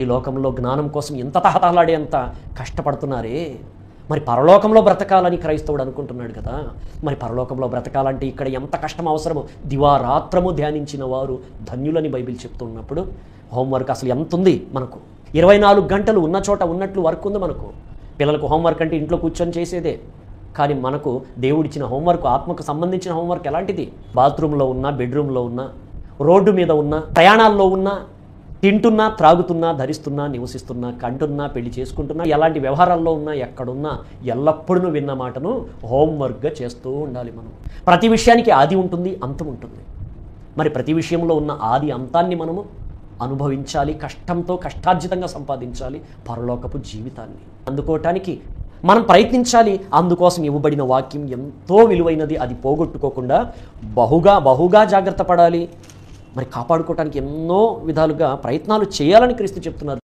ఈ లోకంలో జ్ఞానం కోసం ఎంత తహతహలాడే అంత కష్టపడుతున్నారే? మరి పరలోకంలో బ్రతకాలని క్రైస్తవుడు అనుకుంటున్నాడు కదా. మరి పరలోకంలో బ్రతకాలంటే ఇక్కడ ఎంత కష్టం అవసరమో. దివారాత్రము ధ్యానించిన వారు ధన్యులని బైబిల్ చెప్తున్నప్పుడు హోంవర్క్ అసలు ఎంత ఉంది మనకు? ఇరవై నాలుగు గంటలు ఉన్న చోట ఉన్నట్లు వర్క్ ఉంది మనకు. పిల్లలకు హోంవర్క్ అంటే ఇంట్లో కూర్చొని చేసేదే. కానీ మనకు దేవుడిచ్చిన హోంవర్క్ ఆత్మకు సంబంధించిన హోంవర్క్ ఎలాంటిది? బాత్రూంలో ఉన్నా బెడ్రూమ్లో ఉన్నా రోడ్డు మీద ఉన్నా ప్రయాణాల్లో ఉన్నా తింటున్నా త్రాగుతున్నా ధరిస్తున్నా నివసిస్తున్నా కంటున్నా పెళ్ళి చేసుకుంటున్నా ఎలాంటి వ్యవహారాల్లో ఉన్నా ఎక్కడున్నా ఎల్లప్పుడూ విన్న మాటను హోంవర్క్గా చేస్తూ ఉండాలి మనం. ప్రతి విషయానికి ఆది ఉంటుంది అంతం ఉంటుంది. మరి ప్రతి విషయంలో ఉన్న ఆది అంతాన్ని మనము అనుభవించాలి కష్టంతో కష్టార్జితంగా సంపాదించాలి పరలోకపు జీవితాన్ని అందుకోవటానికి మనం ప్రయత్నించాలి. అందుకోసం ఇవ్వబడిన వాక్యం ఎంతో విలువైనది అది పోగొట్టుకోకుండా బహుగా బహుగా జాగ్రత్త పడాలి. మరి కాపాడుకోవటానికి ఎన్నో విధాలుగా ప్రయత్నాలు చేయాలని క్రీస్తు చెప్తున్నారు.